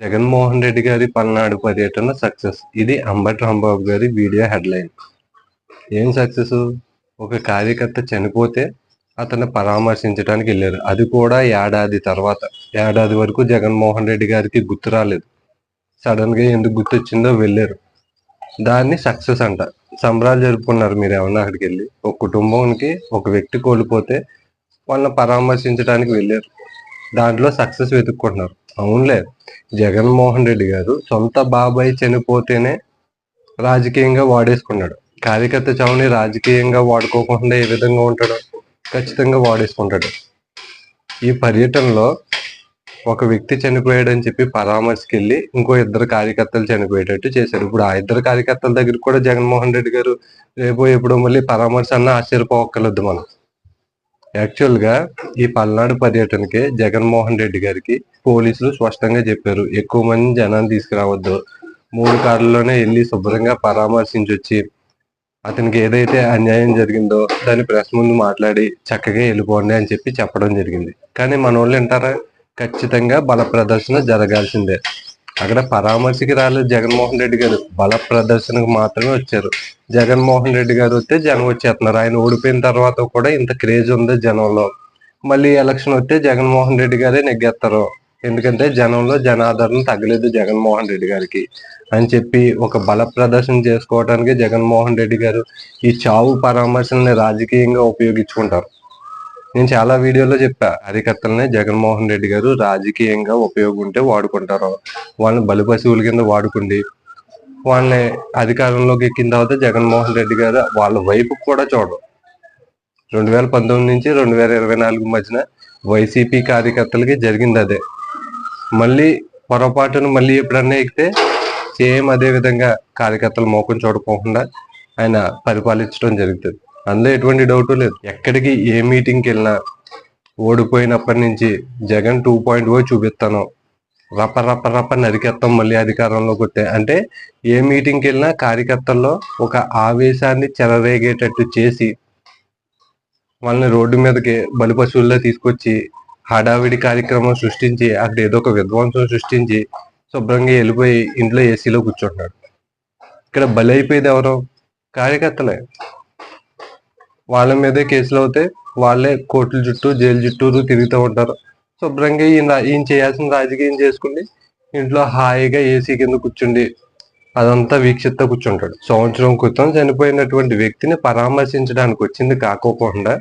జగన్మోహన్ రెడ్డి గారి పల్నాడు పర్యటన సక్సెస్ ఇది అంబటి రాంబాబు గారి వీడియో హెడ్లైన్ ఏం సక్సెస్ ఒక కార్యకర్త చనిపోతే అతన్ని పరామర్శించడానికి వెళ్ళారు. అది కూడా ఏడాది తర్వాత. ఏడాది వరకు జగన్మోహన్ రెడ్డి గారికి గుర్తు రాలేదు. సడన్గా ఎందుకు గుర్తొచ్చిందో వెళ్ళారు. దాన్ని సక్సెస్ అంట. సంబరాలు జరుపుకున్నారు మీరు ఏమన్నా అక్కడికి వెళ్ళి? ఒక కుటుంబానికి ఒక వ్యక్తి కోల్పోతే వాళ్ళని పరామర్శించడానికి వెళ్ళారు. దాంట్లో సక్సెస్ వెతుక్కుంటున్నారు. అవునులే. జగన్మోహన్ రెడ్డి గారు సొంత బాబాయ్ చనిపోతేనే రాజకీయంగా వాడేసుకున్నాడు. కార్యకర్త చావుని రాజకీయంగా వాడుకోకుండా ఏ విధంగా ఉంటాడు ఖచ్చితంగా వాడేసుకుంటాడు. ఈ పర్యటనలో ఒక వ్యక్తి చనిపోయాడని చెప్పి పరామర్శకి వెళ్ళి ఇంకో ఇద్దరు కార్యకర్తలు చనిపోయేటట్టు చేశారు. ఇప్పుడు ఆ ఇద్దరు కార్యకర్తల దగ్గర కూడా జగన్మోహన్ రెడ్డి గారు రేపు ఎప్పుడో మళ్ళీ పరామర్శ అన్న ఆశ్చర్యపోవక్కర్లేదు మనం. యాక్చువల్గా ఈ పల్నాడు పర్యటనకి జగన్మోహన్ రెడ్డి గారికి పోలీసులు స్పష్టంగా చెప్పారు. ఎక్కువ మంది జనాన్ని తీసుకురావద్దు. మూడు కార్లలోనే వెళ్ళి శుభ్రంగా పరామర్శించి వచ్చి అతనికి ఏదైతే అన్యాయం జరిగిందో దాని ప్రెస్ ముందు మాట్లాడి చక్కగా వెళ్ళిపోండి అని చెప్పి చెప్పడం జరిగింది. కానీ మన వాళ్ళు వింటారా? ఖచ్చితంగా బల ప్రదర్శన జరగాల్సిందే. అక్కడ పరామర్శకి రాలేదు జగన్మోహన్ రెడ్డి గారు. బల ప్రదర్శనకు మాత్రమే వచ్చారు. జగన్మోహన్ రెడ్డి గారు వస్తే జనం వచ్చేస్తున్నారు. ఆయన ఓడిపోయిన తర్వాత కూడా ఇంత క్రేజ్ ఉంది జనంలో. మళ్ళీ ఎలక్షన్ వస్తే జగన్మోహన్ రెడ్డి గారే నెగ్గేస్తారు. ఎందుకంటే జనంలో జనాదరణ తగ్గలేదు జగన్మోహన్ రెడ్డి గారికి అని చెప్పి ఒక బల ప్రదర్శన చేసుకోవడానికి జగన్మోహన్ రెడ్డి గారు ఈ చావు పరామర్శల్ని రాజకీయంగా ఉపయోగించుకుంటారు. నేను చాలా వీడియోలో చెప్పా కార్యకర్తలనే జగన్మోహన్ రెడ్డి గారు రాజకీయంగా ఉపయోగం ఉంటే వాడుకుంటారు. వాళ్ళని బలి పశువుల కింద వాడుకుండి. వాళ్ళని అధికారంలోకి ఎక్కిన తర్వాత జగన్మోహన్ రెడ్డి గారు వాళ్ళ వైపు కూడా చూడరు. రెండు వేల పంతొమ్మిది నుంచి రెండు వేల ఇరవై నాలుగు మధ్యన వైసీపీ కార్యకర్తలకి జరిగింది అదే. మళ్ళీ పొరపాటును మళ్ళీ ఎప్పుడన్నా ఎక్కితే సేమ్ అదే విధంగా కార్యకర్తలు మోకం చూడకోకుండా ఆయన పరిపాలించడం జరుగుతుంది. అందులో ఎటువంటి డౌట్ లేదు. ఎక్కడికి ఏ మీటింగ్కి వెళ్ళినా ఓడిపోయినప్పటి నుంచి జగన్ టూ పాయింట్ ఓ చూపిస్తాను. రప్ప రప్ప రప్ప నరికేస్తాం మళ్ళీ అధికారంలోకి వస్తే. అంటే ఏ మీటింగ్కి వెళ్ళినా కార్యకర్తల్లో ఒక ఆవేశాన్ని చెలరేగేటట్టు చేసి వాళ్ళని రోడ్డు మీదకి బలి పశువుల్లో తీసుకొచ్చి హడావిడి కార్యక్రమం సృష్టించి అక్కడ ఏదో ఒక విధ్వంసం సృష్టించి శుభ్రంగా వెళ్ళిపోయి ఇంట్లో ఏసీలో కూర్చుంటున్నాడు. ఇక్కడ బలి అయిపోయేది ఎవరో? కార్యకర్తలే. వాళ్ళ మీదే కేసులు అవుతాయి వాళ్ళే కోర్టుల చుట్టూ జైలు చుట్టూరు తిరుగుతూ ఉంటారు. శుభ్రంగా ఈయన ఈయన చేయాల్సిన రాజకీయం చేసుకుని ఇంట్లో హాయిగా ఏసీ కింద కూర్చుండి అదంతా వీక్షిస్తా కూర్చుంటాడు. సంవత్సరం క్రితం చనిపోయినటువంటి వ్యక్తిని పరామర్శించడానికి వచ్చింది కాకోకుండా.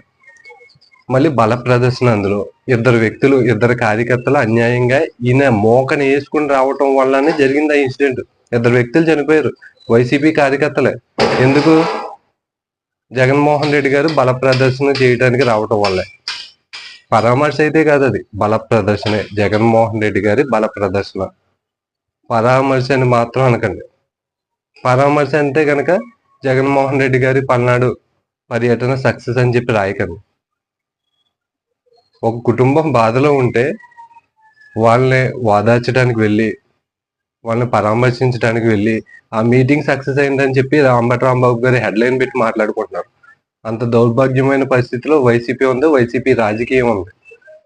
మళ్ళీ బల ప్రదర్శన అందులో. ఇద్దరు వ్యక్తులు ఇద్దరు కార్యకర్తలు అన్యాయంగా ఈయన మోకని వేసుకుని రావటం వల్లనే జరిగింది ఆ ఇన్సిడెంట్. ఇద్దరు వ్యక్తులు చనిపోయారు. వైసీపీ కార్యకర్తలే. ఎందుకు? జగన్మోహన్ రెడ్డి గారు బల ప్రదర్శన చేయడానికి రావటం వల్లే. పరామర్శ అయితే కాదు అది. బల ప్రదర్శనే. జగన్మోహన్ రెడ్డి గారి బల ప్రదర్శన. పరామర్శ అని మాత్రం అనకండి. పరామర్శ అంటే కనుక జగన్మోహన్ రెడ్డి గారి పల్నాడు పర్యటన సక్సెస్ అని చెప్పి రాయకండి. ఒక కుటుంబం బాధలో ఉంటే వాళ్ళని వాదార్చడానికి వెళ్ళి వాళ్ళని పరామర్శించడానికి వెళ్ళి ఆ మీటింగ్ సక్సెస్ అయిందని చెప్పి రాంబట్ రాంబాబు గారి హెడ్లైన్ పెట్టి మాట్లాడుకుంటున్నారు. అంత దౌర్భాగ్యమైన పరిస్థితిలో వైసీపీ ఉంది వైసీపీ రాజకీయం ఉంది.